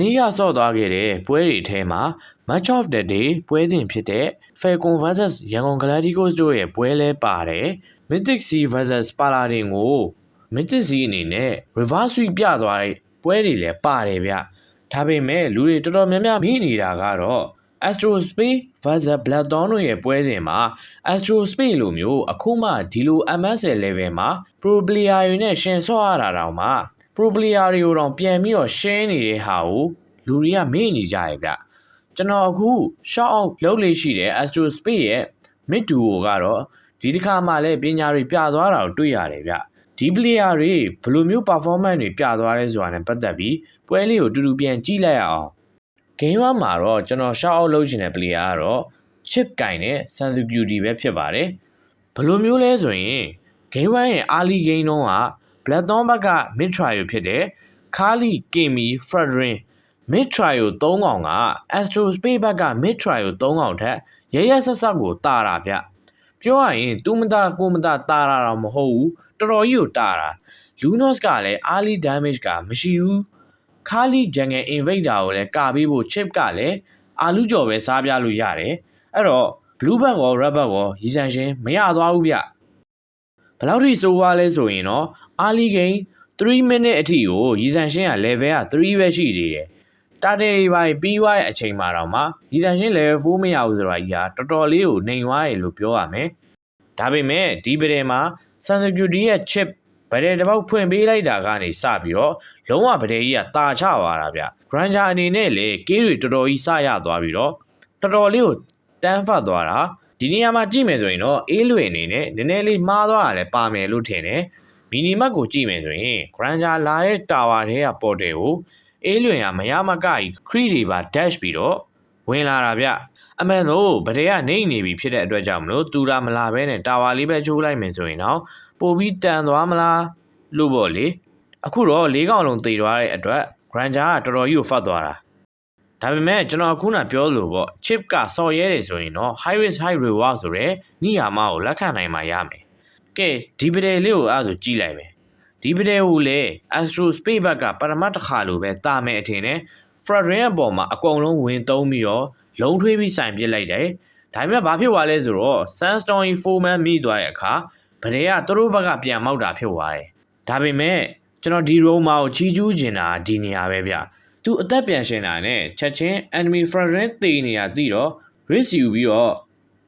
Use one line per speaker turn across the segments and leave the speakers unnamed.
နီးကဆော့သွားခဲ့တဲ့ပွဲတွေထဲမှာ Match of the Day ပွဲစဉ်ဖြစ်တဲ့ Falcon vs ရန်ကုန် Galacticos တို့ရဲ့ပွဲလဲပါတယ်။ Mythic Sea vs Paladin ကို Mythic Sea အနေနဲ့ reverse sweep ပြသွားတဲ့ပွဲတွေလည်းပါတယ်ဗျ။ဒါပေမဲ့လူတွေတော်တော်များများမိနေတာကတော့ Astro Space vs Blackthorn တို့ရဲ့ပွဲစဉ်မှာ Astro Space လိုမျိုးအခုမှဒီလို MSL level မှာ Pro player တွေနဲ့ရှင်ဆော့ရတာတောင်မှ Pro player တွေကိုတော့ပြန်ပြီးတော့ရှင်းနေတဲ့ဟာကိုလူတွေကမေ့နေကြရဲ့ဗျကျွန်တော်အခု shout out လုပ်လေးရှိတဲ့ Astro Space ရဲ့ mid duo ကတော့ဒီတစ်ခါမှလည်းပညာတွေပြသွားတာကိုတွေ့ရတယ်ဗျဒီ player တွေဘယ်လိုမျိုး performance တွေပြသွားလဲဆိုတာနဲ့ပတ်သက်ပြီးပွဲလေးကိုတူတူပြန်ကြည့်လိုက်ရအောင် game 1မှာတော့ကျွန်တော် shout out လုပ်ချင်တဲ့ player ကတော့ chip ကင်နဲ့ Sansu Beauty ပဲဖြစ်ပါတယ်ဘယ်လိုမျိုးလဲဆိုရင် game 1ရဲ့ early game တုန်းက Blackthorn ဘက်က mid trial ဖြစ်တဲ့ Kali Kimi Fredrin mid trial 3កောင်က Astro Space ဘက်က mid trial 3កောင်ထက်ရရဆက်ဆက်ကိုတာတာဗျပြောရရင်သူမသားကိုမသားတာတာတော့မဟုတ်ဘူးတော်တော်ကြီးကိုတာတာ Lunos ကလည်း early damage ကမရှိဘူး Kali Jungle Invader ကိုလည်းကာပေးဖို့ chip ကလည်းအာလူကျော်ပဲစားပြလို့ရတယ်အဲ့တော့ blue bag ရော red bag ရောရည်စံရှင်မရသွားဘူးဗျ ဘယ်လောက်ထိစိုးွားလဲဆိုရင်တော့ early game 3 minute အထိကိုရည်စံရှင်က level က3ပဲရှိသေးတယ်တာတယ်တွေပိုင်းပြီးွားရဲ့အချိန်မှာတော့မှရည်စံရှင် level 4မရဘူးဆိုတာကြီးကတော်တော်လေးကိုနှိမ်သွားရလို့ပြောရမယ်ဒါပေမဲ့ဒီပဒယ်မှာ Sun Security ရဲ့ chip ဗဒယ်တစ်ပေါက်ဖွင့်ပေးလိုက်တာကနေစပြီးတော့လုံးဝဗဒယ်ကြီးကตาချသွားတာဗျ Granger အနေနဲ့လေကေးတွေတော်တော်ကြီးစရသွားပြီးတော့တော်တော်လေးကိုတန်းဖတ်သွားတာ ဒီနေရာမှာကြည့်မယ်ဆိုရင်တော့အေးလွေအနေနဲ့နည်းနည်းလေးမှားသွားတာလည်းပါမယ်လို့ထင်တယ်မီနီမတ်ကိုကြည့်မယ်ဆိုရင် Granger လာတဲ့တာဝါထဲကပေါ်တယ်ကိုအေးလွင်ကမရမကကြီးခရီးတွေပါ dash ပြီးတော့ဝင်လာတာဗျအမှန်တော့ဗဒယ်ကနေနေပြီဖြစ်တဲ့အတွက်ကြောင့်မလို့တူတာမလာဘဲနဲ့တာဝါလေးပဲချိုးလိုက်မယ်ဆိုရင်တော့ပိုပြီးတန်သွားမလားလို့ပေါ့လေအခုတော့၄កောင်လုံးသေသွားတဲ့အတွက် Granger ကတော်တော်ကြီးကိုဖတ်သွားတာ ဒါပေမဲ့ကျွန်တော်အခုနပြောလို့ပေါ့ chip ကစော်ရဲတယ်ဆိုရင်တော့ high risk high reward ဆိုရဲညဟာမကိုလက်ခံနိုင်မှာရမယ်ကဲဒီပဒယ်လေးကိုအဲ့ဒါဆိုကြည့်လိုက်မယ်ဒီပဒယ်ကိုလေ Astro Space ဘက်ကပရမတ်တစ်ခါလိုပဲတာမယ်အထင်နဲ့ Fredrin အပေါ်မှာအကုန်လုံးဝင်သုံးပြီးတော့လုံးထွေးပြီးစိုင်ပစ်လိုက်တယ်ဒါပေမဲ့ဘာဖြစ်သွားလဲဆိုတော့ Sunstorm 4 man မိသွားတဲ့အခါဗဒယ်ကသူတို့ဘက်ကပြန်မောက်တာဖြစ်သွားတယ်ဒါပေမဲ့ကျွန်တော်ဒီ Roma ကိုချီးကျူးကျင်တာဒီနေရာပဲဗျ သူအသက်ပြန်ရှင်တာနဲ့ချက်ချင်း enemy Fredrin တေနေရသိတော့ risk ယူပြီးတော့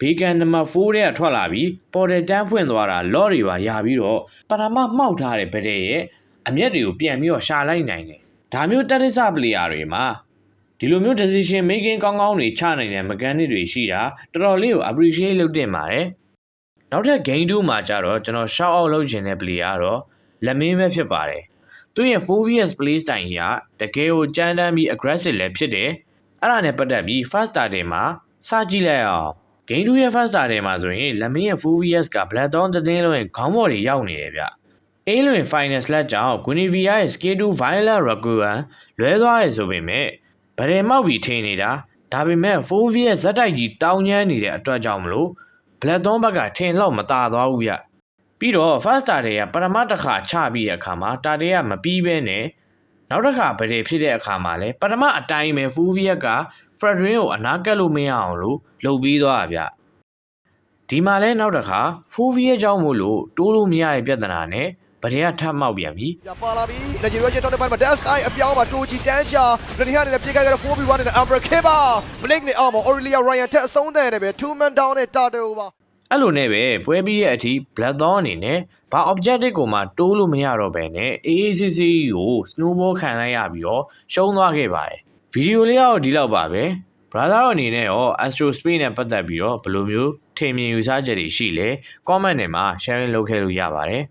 ဘေကန်နံပါတ်4တဲ့ကထွက်လာပြီးပေါ်တယ်တန်းဖွင့်သွားတာလော့တွေပါရပြီးတော့ပထမမှောက်ထားတဲ့ဗဒယ်ရဲ့အမျက်တွေကိုပြန်ပြီးတော့ရှာလိုက်နိုင်တယ်ဒါမျိုးတက်ရစပလေယာတွေမှာဒီလိုမျိုး decision making ကောင်းကောင်းတွေချနိုင်တဲ့ mechanic တွေရှိတာတော်တော်လေးကို appreciate လုပ်တင်ပါတယ်နောက်ထပ် game 2မှာကျတော့ကျွန်တော် shout out လုပ်ချင်တဲ့ player ကတော့လက်မင်းပဲဖြစ်ပါတယ် သူရဲ့ 4vs play style ကြီးကတကယ်ကိုကြမ်းတမ်းပြီး aggressive လည်းဖြစ်တယ်အဲ့ဒါနဲ့ပတ်သက်ပြီး first starting မှာစကြည့်လိုက်အောင် game 2ရဲ့ first starting မှာဆိုရင်လက်မင်းရဲ့ 4vs က blackthorn တသိန်းလုံးရဲ့ခေါင်းပေါ်တွေရောက်နေတယ်ဗျအေးလွင် final slash ကြောင့် Guinevere ရဲ့ scale 2 violent recurrent လွဲသွားရဆိုပေမဲ့ဗရေမောက်ပြီးထင်းနေတာဒါပေမဲ့ 4v ရဲ့ဇက်တိုက်ကြီးတောင်းညမ်းနေတဲ့အတွက်ကြောင့်မလို့ Blackthorn ဘက်ကထင်လောက်မตาသွားဘူးဗျ ပြီးတော့ first star တွေကပရမတ်တစ်ခါချပြီးတဲ့အခါမှာတာတေးကမပြီးပဲနဲ့နောက်တစ်ခါဗရေဖြစ်တဲ့အခါမှာလဲပထမအတိုင်းပဲ 4v က Fredrin ကိုအနာကက်လို့မရအောင်လို့လှုပ်ပြီးသွားတာဗျဒီမှာလဲနောက်တစ်ခါ 4v ရဲ့အကြောင်းမို့လို့တိုးလို့မရတဲ့ပြဿနာနဲ့ဗရေကထပ်မောက်ပြန်ပြီ
ပြပါလာပြီလက်ကြီးရွက်ချက်တော့တဲ့ဘက်မှာ Dash Sky အပြောင်းမှာတူဂျီတန်းချာလက်ဒီဟာနဲ့ပြေးခဲ့တဲ့ 4v1 နဲ့ Umbra Kiba Blink နဲ့အော်မ Aurelia Ryan တက်အဆုံးတဲ့နဲ့ပဲ2 man down နဲ့ Tato ပါ
အဲ့လိုနဲ့ပဲပွဲပြီးရဲ့အထိ Blackthorn အနေနဲ့ဘာ objective ကိုမှတိုးလို့မရတော့ဘဲနဲ့ AACC ကို snowball ခံလိုက်ရပြီးတော့ရှုံးသွားခဲ့ပါတယ်ဗီဒီယိုလေးကတော့ဒီလောက်ပါပဲ brother တို့အနေနဲ့ရော Astro Space နဲ့ပတ်သက်ပြီးတော့ဘယ်လိုမျိုးထင်မြင်ယူဆချက်တွေရှိလဲ comment ထဲမှာ sharing လုပ်ခဲ့လို့ရပါတယ်